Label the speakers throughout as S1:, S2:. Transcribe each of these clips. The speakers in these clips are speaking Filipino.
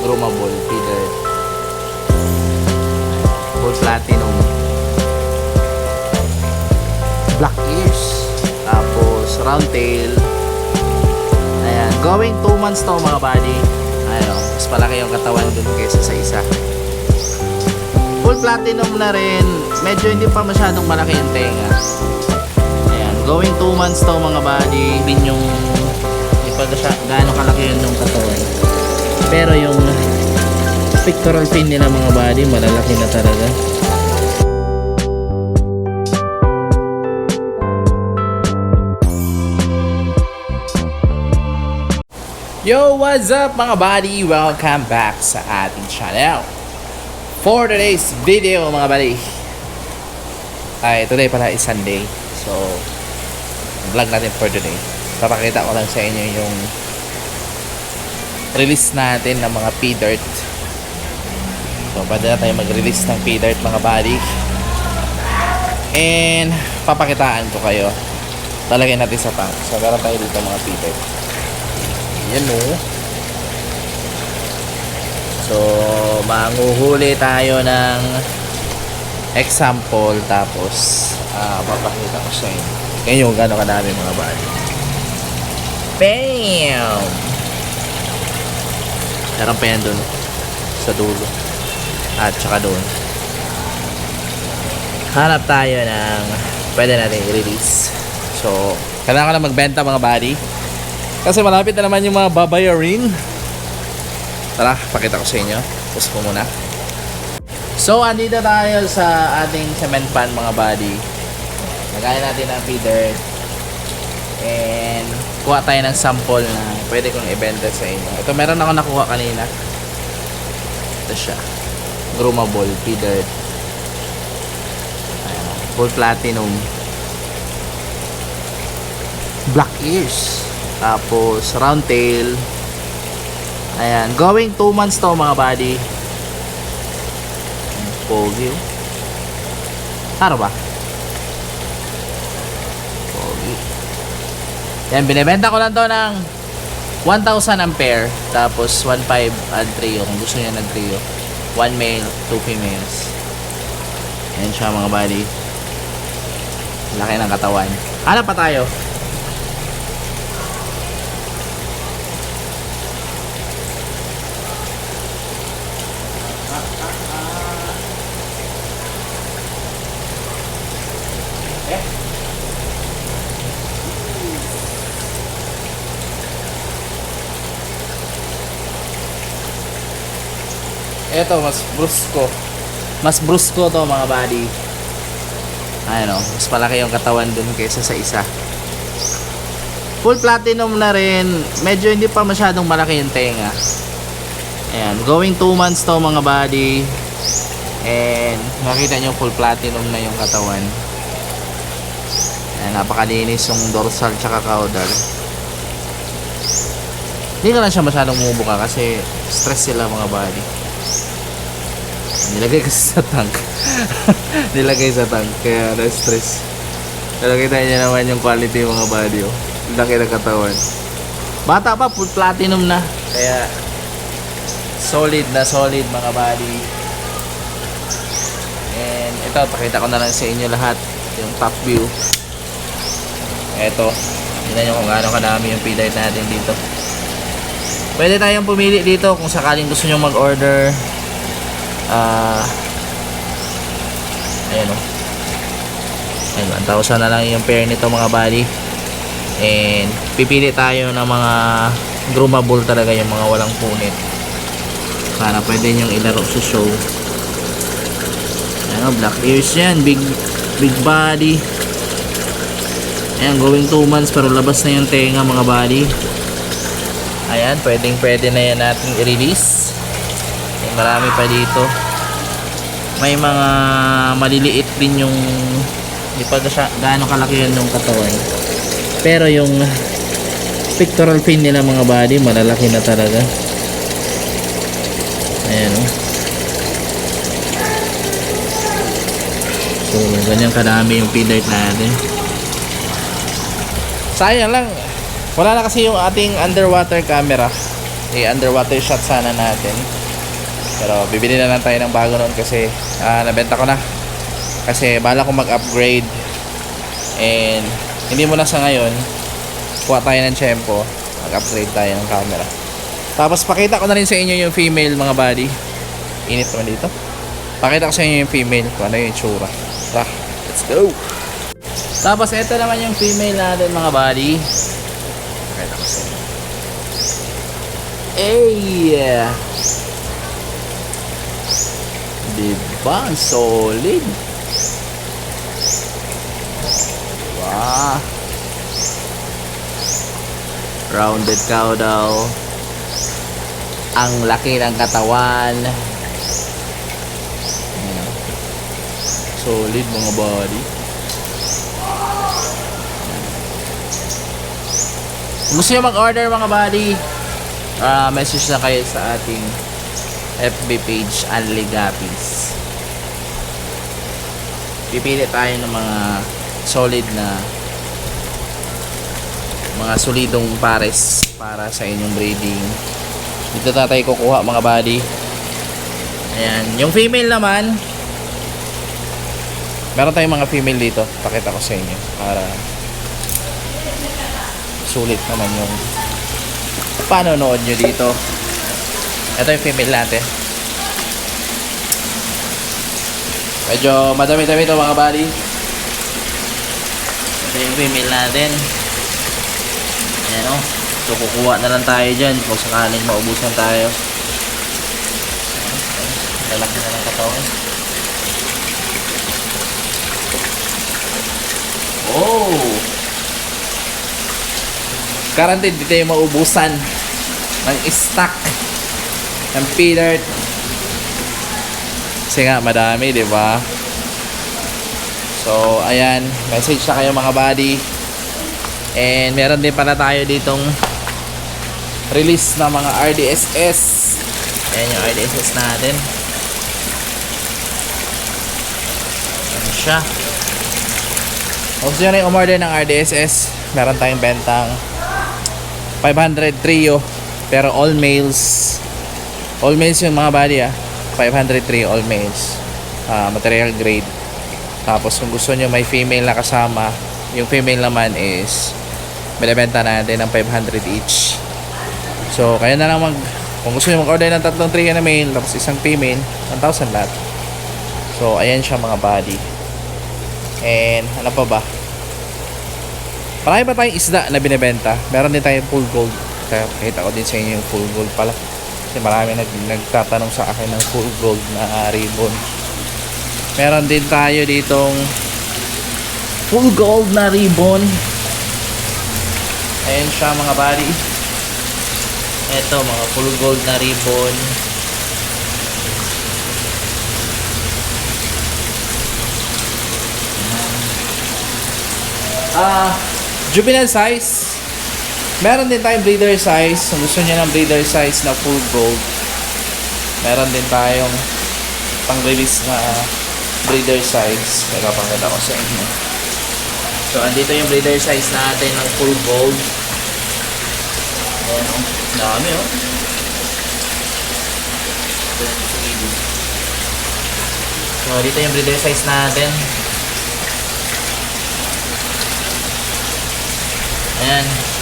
S1: groomable feeder. Full platinum. Black ears. Tapos round tail. Ayan. Going 2 months to mga buddy. Ayan. Mas malaki yung katawan dun kaysa sa isa. Full platinum na rin. Medyo hindi pa masyadong malaki yung tenga. Ayan. Going 2 months to mga buddy. Din yung hindi pa gaano kalaki yun yung katawan. Pero yung pectoral fin nila mga buddy, malalaki na talaga. Yo, what's up mga buddy? Welcome back sa ating channel. For today's video mga buddy, ay today pala is Sunday. So, vlog natin for today. Papakita ko lang sa inyo yung release natin ng mga P-Dirt. So, pwede na tayo mag-release ng P-Dirt mga buddy. And, papakitaan ko kayo. Talagay natin sa tank. So, meron tayo dito mga P-Dirt. Yan o. So, manguhuli tayo ng example tapos ah papakita ko sa inyo. Yung gano'ng kadami mga buddy. Bam! Meron pa yan dun sa dulo. At saka doon. Hanap tayo ng pwede natin i-release. So, kailangan ko na magbenta mga buddy. Kasi malapit na naman yung mga babayarin. Tara, pakita ko sa inyo. Pus ko muna. So, andito tayo sa ating cement pan mga buddy. Lagayan natin ang feeder. And, kuha tayo ng sample na pwede kong ibenta sa inyo. Ito, meron ako nakuha kanina. Ito siya. Groomable feeder. Ayan, full platinum. Black ears. Tapos, round tail. Ayan. Going 2 months to mga buddy. Pogi. oh. Ano ba? Pogi. Yan, binibenta ko lang to ng 1,000 ampere. Tapos, 1,500 add trio. Kung gusto niya ng trio. 1 male, 2 females. Ayan siya mga buddy. Laki ng katawan. Hanap pa tayo. Ito, mas brusko. Mas brusko to mga buddy. Ayan o, mas malaki yung katawan dun kaysa sa isa. Full platinum na rin. Medyo hindi pa masyadong malaki yung tenga. Ayan, going 2 months to mga buddy. And makita nyo full platinum na yung katawan. Ayan, napakalinis yung dorsal tsaka caudal. Hindi ka lang siya masyadong bumubuka kasi stress sila mga buddy. Nilagay kasi sa tank. Nilagay sa tank. Kaya na-stress. Pero kita niyo naman yung quality mga body. Oh. Laki ng katawan. Bata pa, full platinum na. Kaya solid na solid mga body. And ito, pakita ko na lang sa inyo lahat. Yung top view. Ito. Tignan nyo kung gaano kadami yung feeder natin dito. Pwede tayong pumili dito kung sakaling gusto nyo mag-order ah ayan o ayun 1,000 na lang yung pair nito mga bali and pipili tayo ng mga groomable talaga yung mga walang punit. Para pwede nyong ilaro sa show. Ayan o black ears yan. Big big body. Ayan going 2 months pero labas na yung tenga mga body ayan pwedeng pwede na yan natin i-release marami pa dito. May mga maliliit din yung hindi pa siya gaano kalaki yun yung katawan. Pero yung pectoral fin nila mga body, malalaki na talaga. Ayan o. So, ganyan kadami yung feeder natin. Sayang lang. Wala na kasi yung ating underwater camera. i-underwater shot sana natin. Pero bibili na lang tayo ng bago noon kasi ah, nabenta ko na. Kasi bala ko mag-upgrade. And hindi mo na sa ngayon, kuha tayo ng tempo, mag-upgrade tayo ng camera. Tapos pakita ko na rin sa inyo yung female mga buddy. Init naman dito. Pakita ko sa inyo yung female kung ano yung itsura. Tara, let's go! Tapos ito naman yung female natin mga buddy. Pakita ko sa inyo. Ay! Diba? Solid. Wow. Rounded cow daw. Ang laki ng katawan. Solid mga body. Kung gusto nyo mag-order mga body, ah, message na kayo sa ating FB page Anli Gapis. Pipili tayo ng mga solid na mga solidong pares para sa inyong breeding. Dito na tayo kukuha mga body. Ayan. Yung female naman, meron tayong mga female dito. Pakita ko sa inyo para sulit naman yung panonood nyo dito. Ito yung female natin. Medyo madami-dami ito mga buddy. Ito yung female natin. Ayan o. So kukuha na lang tayo dyan kung sakaling maubusan tayo. Lalaki na lang katawan. Oh! Guaranteed dito yung maubusan ng stock ng feeder. Kasi nga, madami, di ba? So, ayan. Message na kayo mga buddy. And meron din pala tayo ditong release na mga RDSS. Ayan yung RDSS natin. Ayan siya. Kung gusto nyo rin umorder ng RDSS, meron tayong bentang 500 trio. Pero all males. All males yung mga body ah. 500 trio all males. Ah, material grade. Tapos kung gusto nyo may female na kasama, yung female naman is binibenta natin ng 500 each. So, kaya na lang mag kung gusto nyo mag-order ng tatlong trio na male tapos isang female, 1,000 lahat. So, ayan siya mga body. And, ano pa ba? Marami pa tayong isda na binibenta. Meron din tayong full gold. Kaya pakita ko din sa inyo yung full gold pala. Kasi marami nag, nagtatanong sa akin ng full gold na ribbon. Meron din tayo ditong full gold na ribbon. Ayan siya mga buddy. Ito mga full gold na ribbon. Ah, juvenile size. Meron din tayong breeder size. Kung gusto niyo ng breeder size na full gold, meron din tayong pang-release na breeder size. Teka, pakita ko sa inyo. So, andito yung breeder size natin ng full gold. Ayan, oh. Dami, oh. Sa gilid. So, dito yung breeder size natin. Ayan.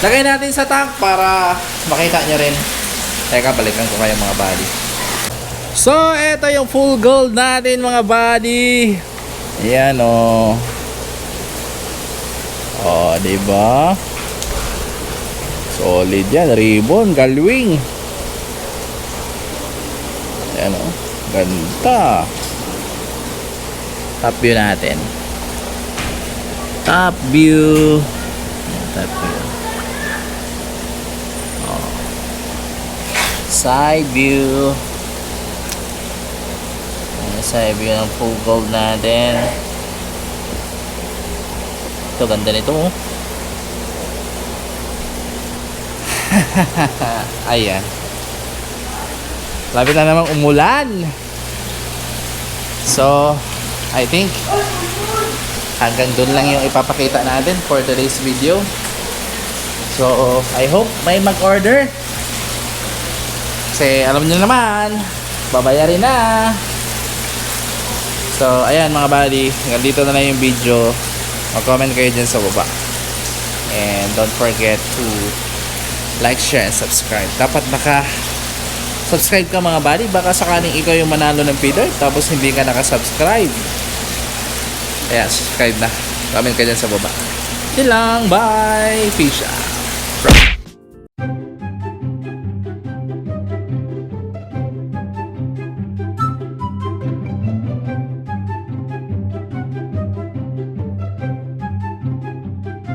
S1: Lagay natin sa tank para makita nyo rin. Teka, balikan ko kayo mga body. So, eto yung full gold natin mga body. Ayan o. Oh. Oh, di ba? Solid yan. Ribbon, galwing. Ayan o. Ganda. Top view natin. Top view. Ayan, top view. Side view. Ayan, side view ng full gold natin. Ito ganda nito oh. Ayan. Lapit na namang umulan. So I think hanggang dun lang yung ipapakita natin for today's video. So I hope may mag-order Kasi alam niyo naman, babayarin na. So, ayan mga buddy, hanggang dito na lang yung video. Mag-comment kayo dyan sa baba. And don't forget to like, share, and subscribe. Dapat naka subscribe ka mga buddy. Baka sakaling ikaw yung manalo ng Peter tapos hindi ka nakasubscribe. Ayan, subscribe na. Comment ka dyan sa baba. Yun lang. Bye! Peace out.